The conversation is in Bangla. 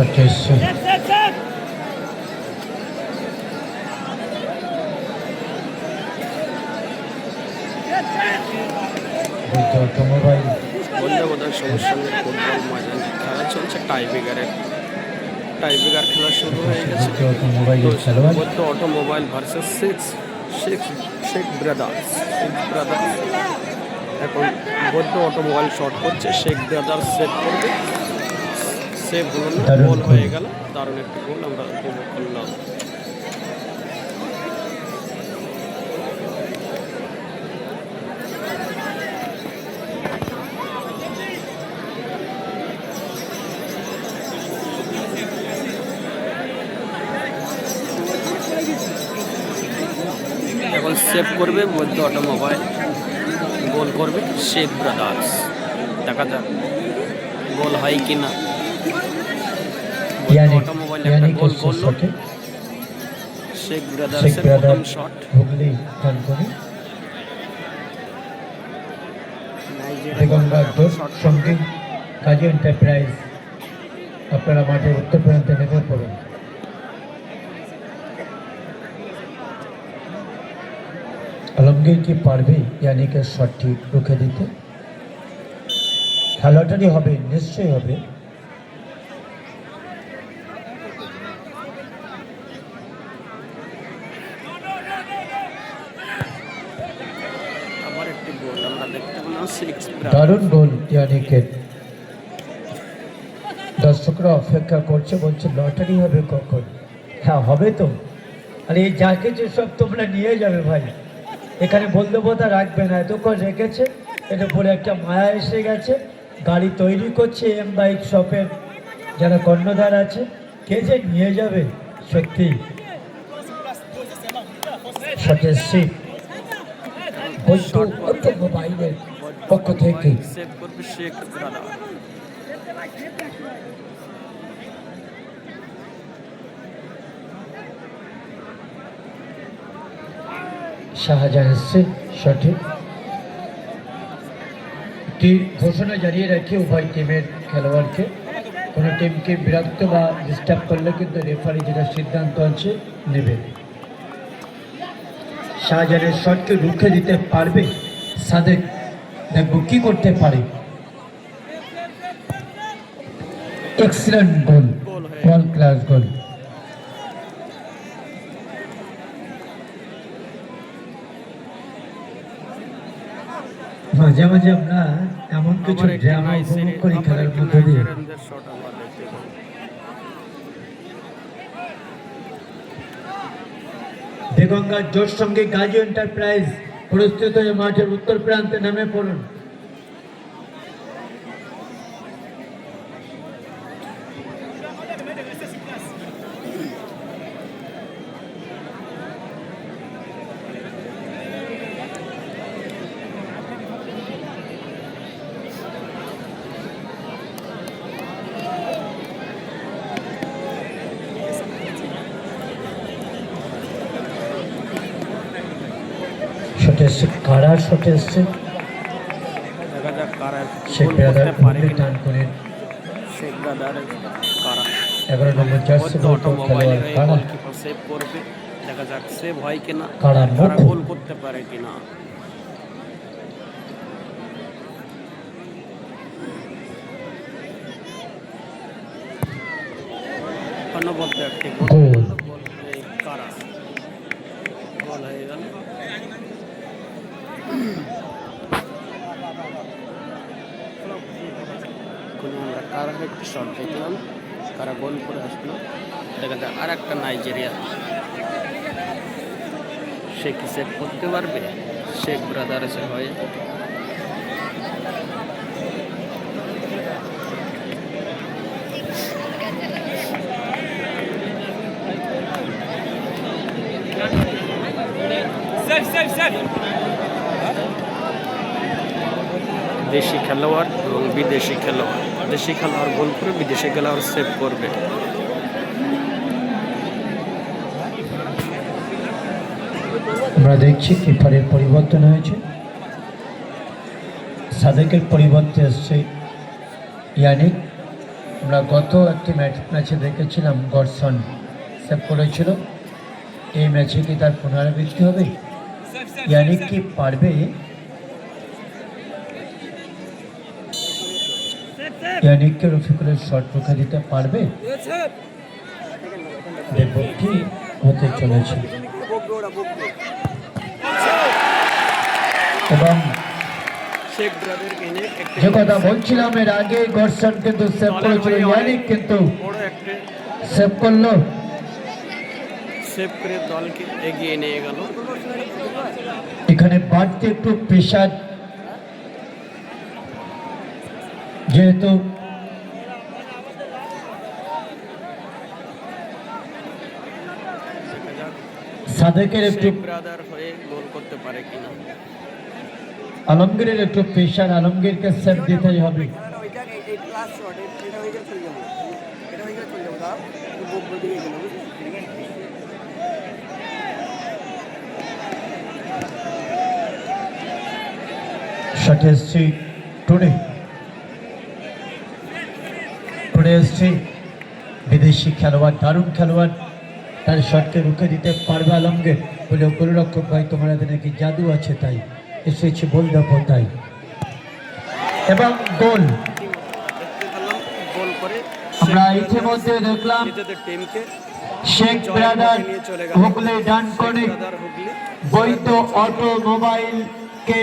শট এসছে অটোমোবাইল বললে বোধহয় সমস্যা নেই ফুটবল ময়দান খেলা চলছে শুরু হয়ে গেছে। বলতে automobile versus six Sheikh Sheikh brothers Sheikh brothers এখন বৌদ্ধ অটোমোবাইল শর্ট করছে শেখ ব্রাদার্স সেভ করবে। সেভ হলো না গোল। হয়ে গেল দারুণ একটি গোল আমরা উপভোগ করলাম। এখন সেভ করবে মধ্য অটোমোবাইল গোল করবে শেখ ব্রাদার্স দেখা যাক গোল হয় কি না অটোমোবাইল একটা গোল করল শেখ শেখ ব্রাদার্সের প্রথম শট হুগলি কালকনি বেগমবাগ দোষ সংগীত কাজী এন্টারপ্রাইজ আপনারা মাঠের উত্তর প্রান্তে নেমে পড়ুন। আলমগীর কি পারবে ইয়ানিকের শটটি রুখে দিতে? খেলাটারই হবে নিশ্চয়ই হবে আবার একটি গোল আমরা দেখতে পেলাম সিক্স দারুণ গোল ইয়ানিকের দর্শকরা অপেক্ষা করছে, বলছে, লটারি হবে কখন? হ্যাঁ হবে তো। আর, এই যা কিছু সব তোমরা নিয়ে যাবে ভাই। এখানে বলদেবতা রাখবে না। এতক্ষণ রেখেছে এটা উপরে একটা মায়া এসে গেছে। গাড়ি তৈরি করছে, এম বাইক শপের যারা কর্ণধার আছে, কে যে নিয়ে যাবে? সত্যি। সতেজ সিং পক্ষ থেকে। শাহজাহান সঠিক। ঘোষণা জানিয়ে রাখি, উভয় টিমের খেলোয়াড়কে। কোনো টিমকে বিরক্ত বা ডিস্টার্ব করলে কিন্তু রেফারি যেটা সিদ্ধান্ত আছে নেবে। শাহজাহানের শটকে রুখে দিতে পারবে সাদেক? দেখব কি করতে পারে। Excellent goal world class goal মাঝে মাঝে আমরা এমন কিছু ড্রামা উপভোগ করি খেলার মধ্যে দিয়ে। জোর সঙ্গে গাজী এন্টারপ্রাইজ প্রস্তুত হয়ে মাঠের উত্তর প্রান্তে নেমে পড়ুন। শটে এসছে কারা শটে এসছে? শেখ ব্রাদার কিনা। টান করে। এগারো নম্বর জার্সি খেলোয়াড় কারা? সেভ করবে দেখা যাক সেভ হয় কিনা কারা। গোল করতে পারে কিনা অনবদ্য একটি গোল। কারা গোল হয়ে গেল কোনো আমরা কারা একটি শট দেখলাম। কারা গোল করে আসলো? দেখা যায় আর একটা নাইজেরিয়া সে কি সেভ করতে পারবে? শেখ ব্রাদার্সের হয়ে। দেশি খেলোয়াড় এবং বিদেশি খেলোয়াড়। দেশি খেলোয়াড় গোল করে বিদেশি খেলোয়াড় সেভ করবে। আমরা দেখছি কিপারের পরিবর্তন হয়েছে। সাদেকের পরিবর্তে এসছে ইয়ানিক। আমরা গত একটি ম্যাচ ম্যাচে দেখেছিলাম গডসন সেভ করেছিল। এই ম্যাচে কি তার পুনরাবৃত্তি হবে? ইয়ানিক কি পারবে? ইয়ানিককে রফিকুলের শট রুখে দিতে পারবে কি হতে চলেছে। এবং যে কথা বলছিলাম এর আগে গডসন কিন্তু সেভ করেছিল ইয়ানিক কিন্তু সেভ করল। সেভ করে দলকে এগিয়ে নিয়ে গেল। এখানে বাড়তি একটু প্রেশার যেহেতু সাদেকের একটু ব্রাদার হয়ে গোল করতে পারে কিনা? আলমগীরের একটু প্রেশার আলমগীরকে সেভ দিতেই হবে। এই ক্লাস শট এটা হয়ে গেলে চলে যাব এটা হয়ে গেলে চলে যাব দাও বুক বই দিকে গেল শট এসছি। বিদেশি খেলোয়াড়, দারুণ খেলোয়াড়। তার শটকে রুখে দিতে পারবে আলমগীর। বলে, গোলরক্ষক ভাই, তোমার হাতে নাকি জাদু আছে তাই। এসেছি বলদেব তাই এবং গোল। আমরা ইতিমধ্যে দেখলাম, শেখ ব্রাদার হুগলি ডান করে বৈধ অটোমোবাইলকে